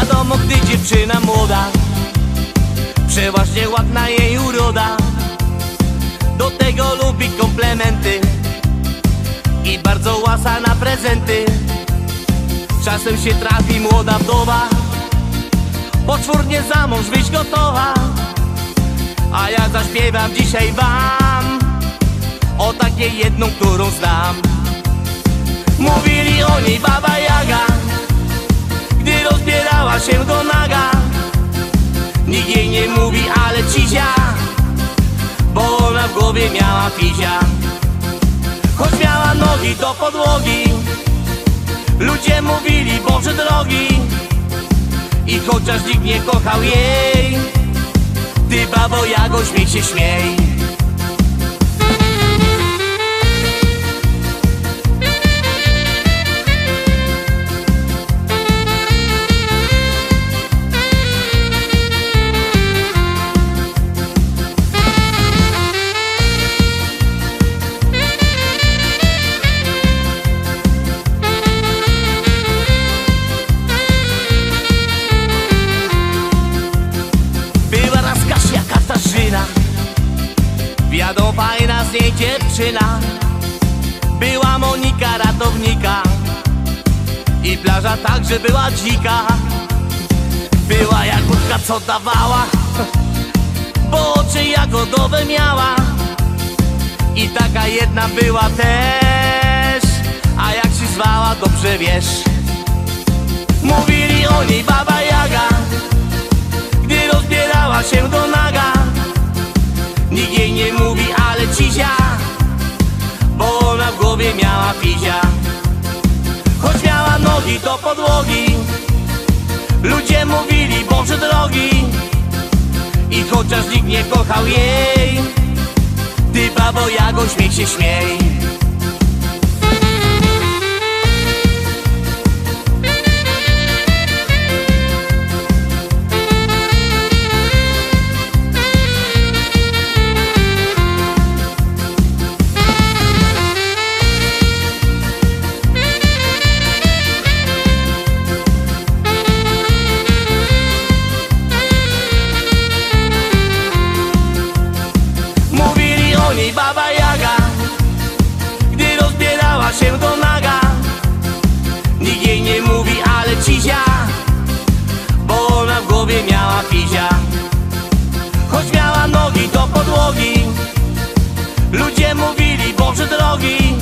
Wiadomo, gdy dziewczyna młoda Przeważnie ładna jej uroda. Do tego lubi komplementy I bardzo łasa na prezenty. Czasem się trafi młoda wdowa Poczwórnie za mąż wyjść gotowa. A ja zaśpiewam dzisiaj wam O takiej jedną, którą znam. Głowie miała fizia. Choć miała nogi do podłogi Ludzie mówili, Boże drogi. I chociaż nikt nie kochał jej Ty babo Jago, śmiej się śmiej niej dziewczyna. Była Monika ratownika. I plaża także była dzika. Była jagódka co dawała. Bo oczy jagodowe miała. I taka jedna była też. A jak się zwała dobrze wiesz fizia Choć miała nogi do podłogi. Ludzie mówili, Boże drogi. I chociaż nikt nie kochał jej Ty babo Jago, śmiej się śmiej Niej Baba Jaga Gdy rozbierała się do naga. Nikt jej nie mówi, ale cizia Bo ona w głowie miała fizia. Choć miała nogi do podłogi Ludzie mówili, Boże drogi.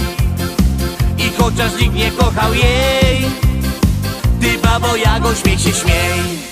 I chociaż nikt nie kochał jej Ty babo Jago, śmiej się śmiej